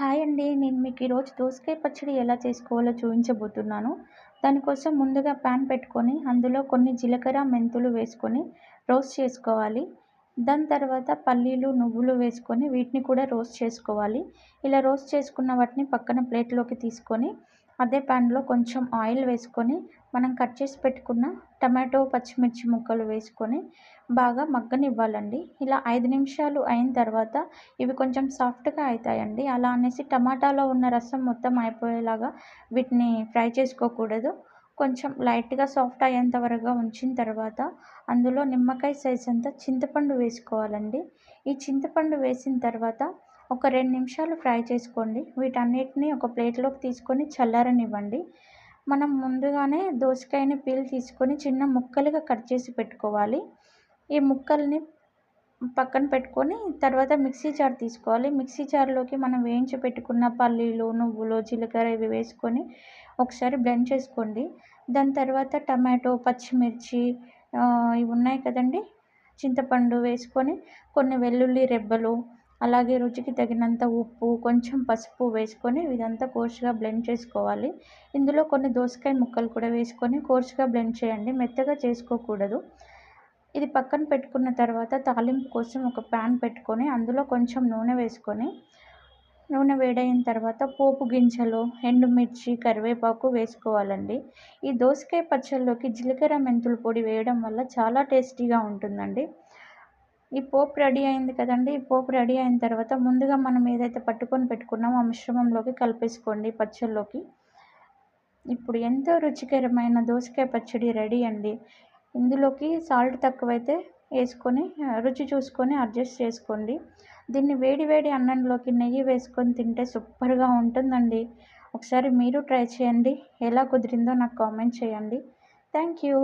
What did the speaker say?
Hi అండి. నేను మీకు ఈరోజు దోసకాయ పచ్చడి ఎలా చేసుకోవాలో చూపించబోతున్నాను. దానికోసం ముందుగా ప్యాన్ పెట్టుకొని అందులో కొన్ని జీలకర్ర మెంతులు వేసుకొని రోస్ట్ చేసుకోవాలి. దాని తర్వాత పల్లీలు నువ్వులు వేసుకొని వీటిని కూడా రోస్ట్ చేసుకోవాలి. ఇలా రోస్ట్ చేసుకున్న వాటిని పక్కన ప్లేట్లోకి తీసుకొని అదే ప్యాన్లో కొంచెం ఆయిల్ వేసుకొని మనం కట్ చేసి పెట్టుకున్న టమాటో పచ్చిమిర్చి ముక్కలు వేసుకొని బాగా మగ్గనివ్వాలండి. ఇలా ఐదు నిమిషాలు అయిన తర్వాత ఇవి కొంచెం సాఫ్ట్గా అవుతాయండి అలా అనేసి టమాటాలో ఉన్న రసం మొత్తం అయిపోయేలాగా వీటిని ఫ్రై చేసుకోకూడదు. కొంచెం లైట్గా సాఫ్ట్ అయ్యేంత వరకు ఉంచిన తర్వాత అందులో నిమ్మకాయ సైజ్ అంతా చింతపండు వేసుకోవాలండి. ఈ చింతపండు వేసిన తర్వాత ఒక రెండు నిమిషాలు ఫ్రై చేసుకోండి. వీటన్నిటిని ఒక ప్లేట్లోకి తీసుకొని చల్లారనివ్వండి. మనం ముందుగానే దోసకాయని పీల్ తీసుకొని చిన్న ముక్కలుగా కట్ చేసి పెట్టుకోవాలి. ఈ ముక్కల్ని పక్కన పెట్టుకొని తర్వాత మిక్సీ జార్ తీసుకోవాలి. మిక్సీ జార్లోకి మనం వేయించి పెట్టుకున్న పల్లీలు నువ్వులు జీలకర్ర ఇవి వేసుకొని ఒకసారి బ్లెండ్ చేసుకోండి. దాని తర్వాత టమాటో పచ్చిమిర్చి ఇవి ఉన్నాయి కదండి? చింతపండు వేసుకొని కొన్ని వెల్లుల్లి రెబ్బలు అలాగే రుచికి తగినంత ఉప్పు కొంచెం పసుపు వేసుకొని ఇదంతా కోర్సుగా బ్లెండ్ చేసుకోవాలి. ఇందులో కొన్ని దోసకాయ ముక్కలు కూడా వేసుకొని కోర్సుగా బ్లెండ్ చేయండి. మెత్తగా చేసుకోకూడదు. ఇది పక్కన పెట్టుకున్న తర్వాత తాలింపు కోసం ఒక ప్యాన్ పెట్టుకొని అందులో కొంచెం నూనె వేసుకొని నూనె వేడైన తర్వాత పోపు గింజలు ఎండుమిర్చి కరివేపాకు వేసుకోవాలండి. ఈ దోసకాయ పచ్చళ్ళలోకి జీలకర్ర మెంతుల పొడి వేయడం వల్ల చాలా టేస్టీగా ఉంటుందండి. ఈ పోపు రెడీ అయింది కదండి. ఈ పోపు రెడీ అయిన తర్వాత ముందుగా మనం ఏదైతే పట్టుకొని పెట్టుకున్నామో ఆ మిశ్రమంలోకి కలిపేసుకోండి పచ్చళ్ళలోకి ఇప్పుడు ఎంతో రుచికరమైన దోసకాయ పచ్చడి రెడీ అండి. ఇందులోకి సాల్ట్ తక్కువైతే వేసుకొని రుచి చూసుకొని అడ్జస్ట్ చేసుకోండి. దీన్ని వేడి వేడి అన్నంలోకి నెయ్యి వేసుకొని తింటే సూపర్గా ఉంటుందండి. ఒకసారి మీరు ట్రై చేయండి. ఎలా కుదిరిందో నాకు కామెంట్ చేయండి. Thank you.